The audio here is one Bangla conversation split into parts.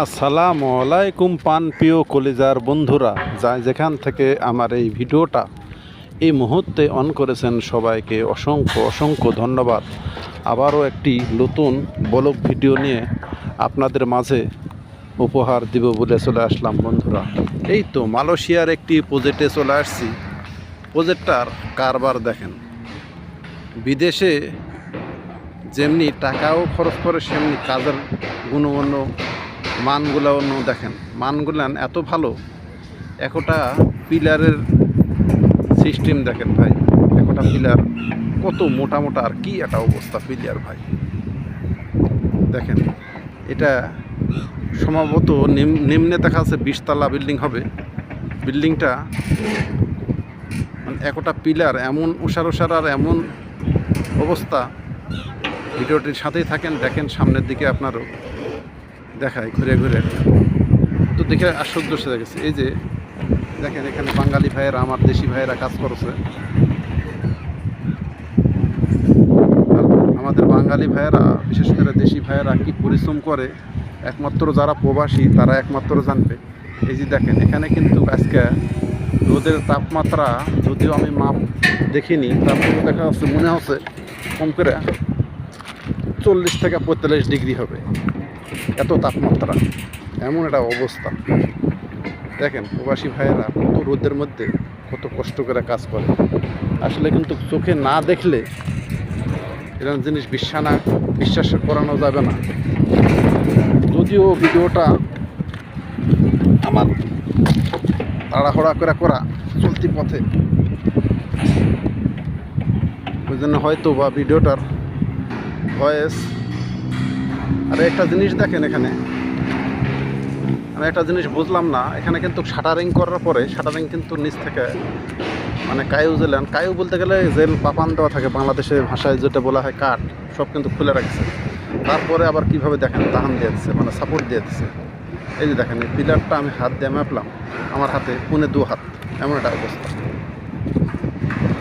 আসসালামু আলাইকুম, পান প্রিয় কলিজার বন্ধুরা। যা যেখান থেকে আমার এই ভিডিওটা এই মুহূর্তে অন করেছেন, সবাইকে অসংখ্য অসংখ্য ধন্যবাদ। আবারও একটি নতুন ব্লগ ভিডিও নিয়ে আপনাদের মাঝে উপহার দিব বলে চলে আসলাম বন্ধুরা। এই তো মালয়েশিয়ার একটি প্রজেক্টে চলে আসছি। প্রজেক্টটার কারবার দেখেন। বিদেশে যেমনি টাকাও খরচ করে, সেমনি কাজের গুণগণ্য মানগুলো অন্য দেখেন। মানগুলান এত ভালো, একটা পিলারের সিস্টেম দেখেন ভাই। একটা পিলার কত মোটা মোটা, আর কি একটা অবস্থা পিলার ভাই। দেখেন, এটা সম্ভবত নিম- নিম্নে দেখা যাচ্ছে বিশতলা বিল্ডিং হবে। বিল্ডিংটা মানে একটা পিলার এমন উষার উষার আর এমন অবস্থা। ভিডিওটির সাথেই থাকেন, দেখেন সামনের দিকে আপনারও। দেখায়, ঘুরে ঘুরে। তো দেখে আশ্চর্য হয়ে গেছে। এই যে, দেখেন এখানে বাঙালি ভাইয়েরা, আমার দেশি ভাইয়েরা কাজ করছে। আমাদের বাঙালি ভাইয়েরা, বিশেষ করে দেশি ভাইয়েরা কি পরিশ্রম করে, একমাত্র যারা প্রবাসী, তারা একমাত্র জানবে। এই যে দেখেন, এখানে কিন্তু আজকে রোদের তাপমাত্রা, যদিও আমি মাপ দেখিনি তারপরে দেখা যাচ্ছে মনে হচ্ছে কম করে চল্লিশ থেকে পঁয়তাল্লিশ ডিগ্রি হবে। এত তাপমাত্রা, এমন একটা অবস্থা। দেখেন, প্রবাসী ভাইয়েরা কত রোদের মধ্যে কত কষ্ট করে কাজ করে। আসলে কিন্তু চোখে না দেখলে এরকম জিনিস বিশ্বাস না বিশ্বাস করানো যাবে না। যদিও ভিডিওটা আমার তাড়াহড়া করে করা চলতি পথে। ওই জন্য হয়তো বা ভিডিওটার ভয়েস আর একটা জিনিস দেখেন এখানে। আমি একটা জিনিস বুঝলাম না, এখানে কিন্তু শাটারিং করার পরে, শাটারিং কিন্তু নিচ থেকে মানে কায়ু জেলেন। কায়ু বলতে গেলে জেল পাপান দেওয়া থাকে, বাংলাদেশের ভাষায় যেটা বলা হয় কাঠ, সব কিন্তু খুলে রাখছে। তারপরে আবার কীভাবে দেখেন তাহান দিয়ে দিচ্ছে মানে সাপোর্ট দিয়ে দিচ্ছে এই যে দেখেন, এই পিলারটা আমি হাত দিয়ে মাপলাম, আমার হাতে পুনে দু হাত। এমন একটা অবস্থা।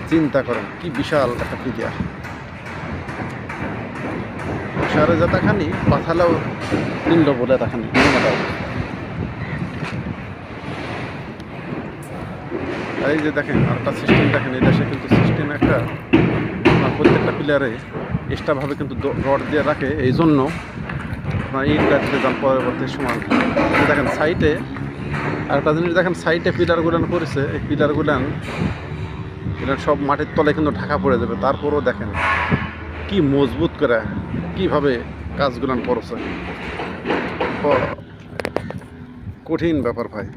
চিন্তা করেন, কি বিশাল একটা পিলার সারে যা দেখানি পাথালেও নিল বলে। আর এই যে দেখেন আরেকটা সিস্টেম দেখেন, এই দেশে কিন্তু সিস্টেম একটা প্রত্যেকটা পিলারে এক্সট্রাভাবে কিন্তু রড দিয়ে রাখে, এই জন্য ইট গাড়িতে যান পরবর্তী সময় দেখেন সাইটে আরেকটা জিনিস দেখেন সাইটে পিলারগুলান করেছে, এই পিলারগুলান এটা সব মাটির তলে কিন্তু ঢাকা পড়ে যাবে তারপরও দেখেন, কি মজবুত করে কীভাবে কাজগুলান করছে? কঠিন ব্যাপার ভাই।